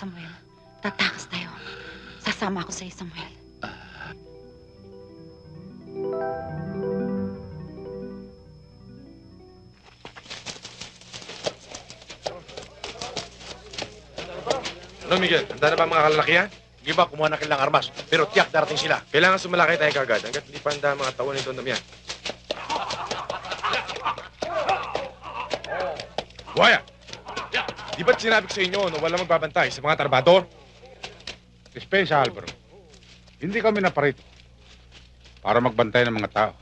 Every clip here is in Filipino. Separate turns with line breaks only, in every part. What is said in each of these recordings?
Samuel. Tatakas tayo. Sasama ako sa'yo, Samuel.
Ano, Miguel? Handa na ba mga kalalakihan?
Sige ba, kumuha na kailang armas. Pero tiyak darating sila.
Kailangan sumalakay tayo kagad hanggat hindi pa handa ang mga tao ni Don Damian. Buhaya! Di ba't sinabi ko sa inyo na wala magbabantay sa mga trabador?
Dispensa, Alvaro. Hindi kami naparito para magbantay ng mga tao.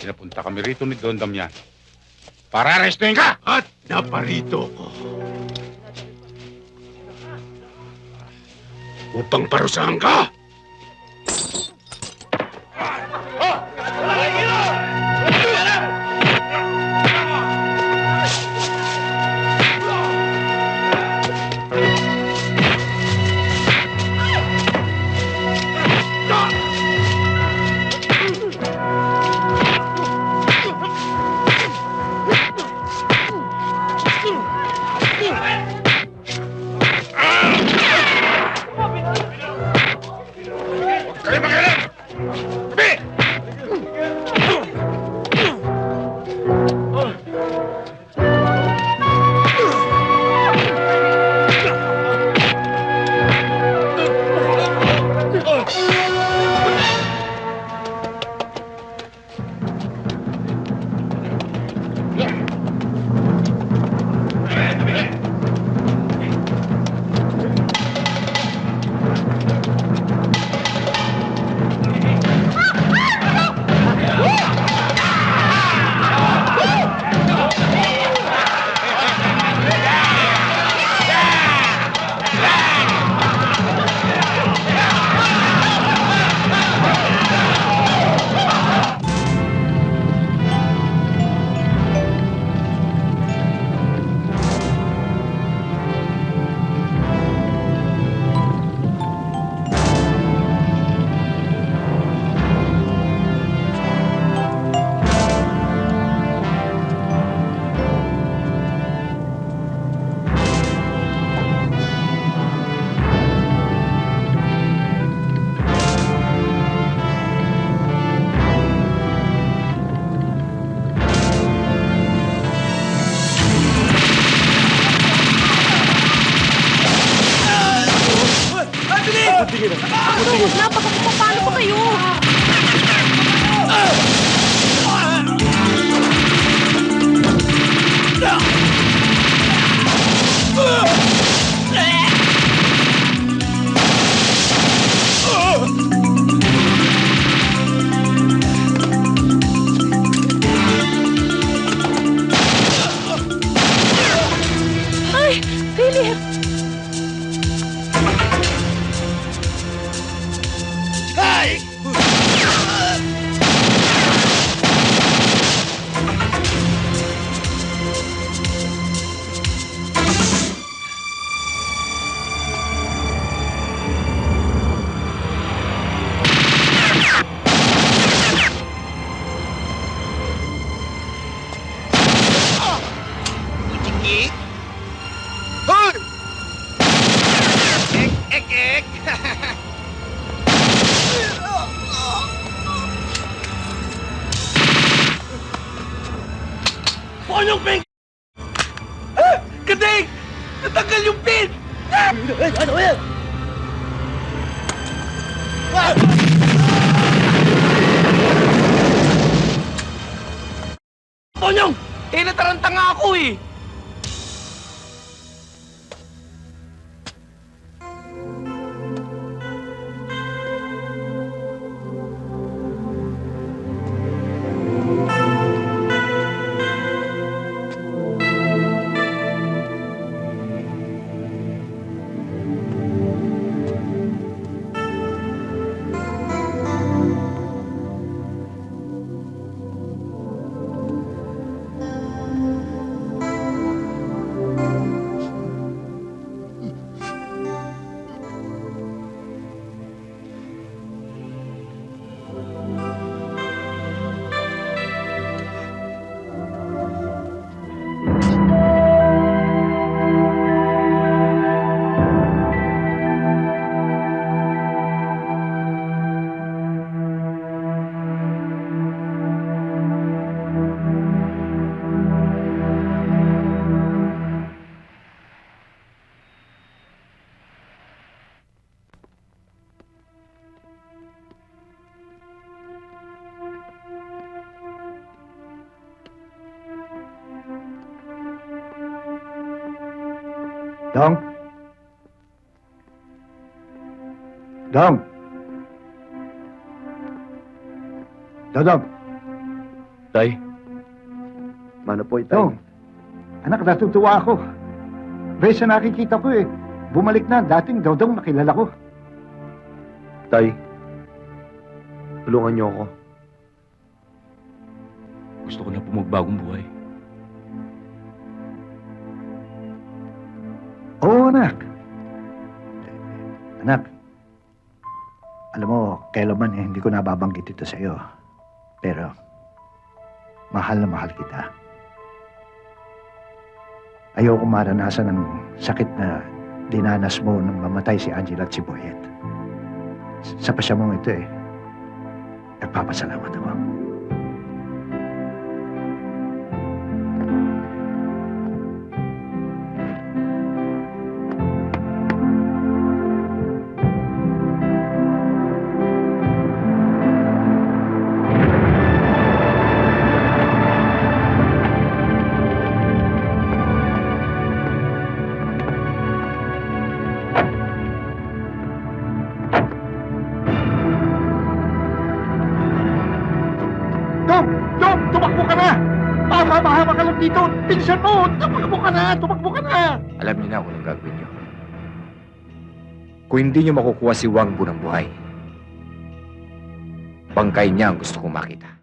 Pinapunta kami rito ni Don Damian para arrestuin ka!
At naparito ko. Upang parusahan ka! Ponyong ping! Ah! Kading! Natanggal yung pin! Ah! Ano yan? Ponyong! Eh, nataranta nga ako eh!
Dong? Dong? Dodong?
Tay.
Mano po, itay?
Dong? Anak, natutuwa ako. Bes na nakikita ko eh. Bumalik na, dating Dodong nakilala ko.
Tay, tulungan niyo ako.
Gusto ko na po magbagong buhay.
Oo, anak. Anak, alam mo, kailanman eh, hindi ko nababanggit ito sa iyo. Pero, mahal na mahal kita. Ayoko maranasan ng sakit na dinanas mo nang mamatay si Angela at si Boyet. Sa pasya mong ito eh, nagpapasalamat ako. Dito! Pinsan mo! Tumakbo ka na! Tumakbo ka na!
Alam niyo na kung anong gagawin niyo. Kung hindi niyo makukuha si Wang Bu ng buhay, bangkay niya ang gusto kong makita.